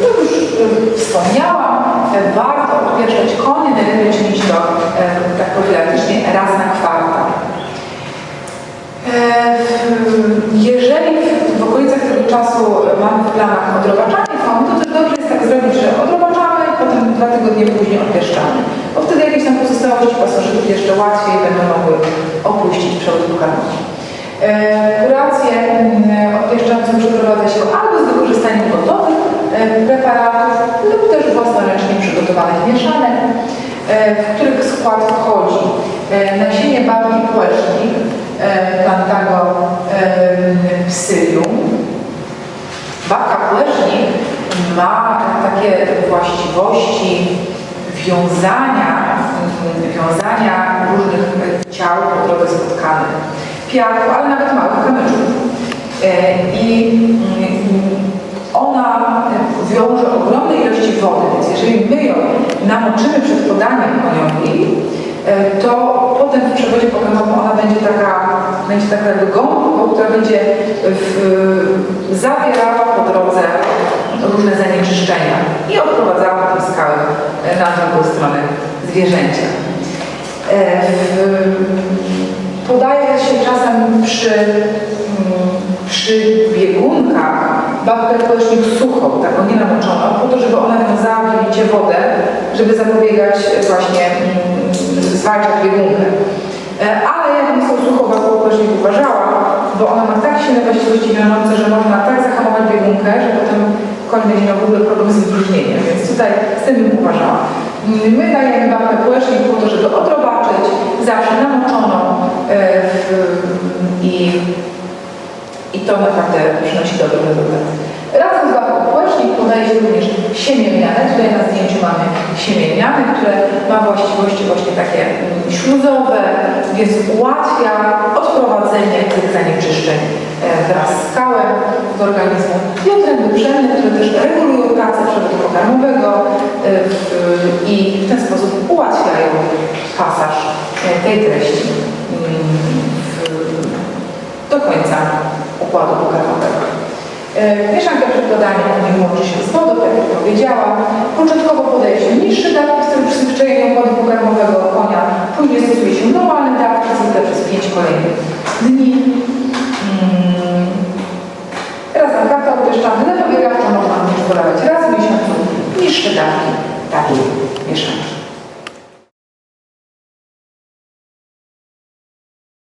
to już y, wspomniałam, e, warto odpieszczać konie, najlepiej czynić to tak profilaktycznie raz na kwartał. Jeżeli w okolicach tego czasu mamy w planach odrobaczanie koni, to też dobrze jest tak zrobić, że odrobaczamy, potem dwa tygodnie później odpieszczamy. Bo wtedy jakieś tam pozostałości pasożytów jeszcze łatwiej będą mogły opuścić przewód pokarmowy. E, przygotowanych mieszanek, e, w których skład wchodzi e, nasienie babki płecznik, e, Plantago psyllium. Babka płecznik ma takie właściwości wiązania, wiązania różnych ciał po drodze spotkanych. Piarku, ale nawet małych kamyczków. I mm, ona więc jeżeli my ją namoczymy przed podaniem koniowi, e, to potem w przewodzie pokarmowym ona będzie taka, będzie taka gąbką, która będzie w, zawierała po drodze różne zanieczyszczenia i odprowadzała potem skały na drugą stronę zwierzęcia. E, Podaje się czasem przy, mm, przy biegunkach babkę płecznik suchą, taką nienamoczoną, po to, żeby ona wiązała w wodę, żeby zapobiegać właśnie mm, zwalczać biegunkę. E, Ale ja bym tą suchą babką płecznik uważała, bo ona ma tak silne właściwości wiążące, że można tak zahamować biegunkę, że potem koń będzie miał w ogóle problem z wypróżnieniem, więc tutaj z tym bym uważała. Mm, My dajemy babkę płecznik po to, żeby odrobaczyć, zawsze namoczoną i to naprawdę przynosi dobry rezultat. Razem z babką płecznik podaje się również siemię lniane. Tutaj na zdjęciu mamy siemię lniane, które ma właściwości właśnie takie mm, śluzowe, więc ułatwia odprowadzenie tych zanieczyszczeń e, wraz z skałem z organizmu. I otręby pszenne, które też regulują pracę przewodu pokarmowego e, i w ten sposób ułatwiają pasaż e, tej treści mm, do końca układu pokarmowego. E, Mieszankę przed podaniem nie łączy się z wodą, tak jak powiedziałam. Początkowo podaje się niższe dawki w celu przyzwyczajenia układu pokarmowego konia. Później stosuje się normalne dawki, zwykle przez 5 kolejnych dni. Mm. Raz na kartę upieszczamy, zapobiegawczo można również podawać raz w miesiącu niższe dawki takiej mieszanki.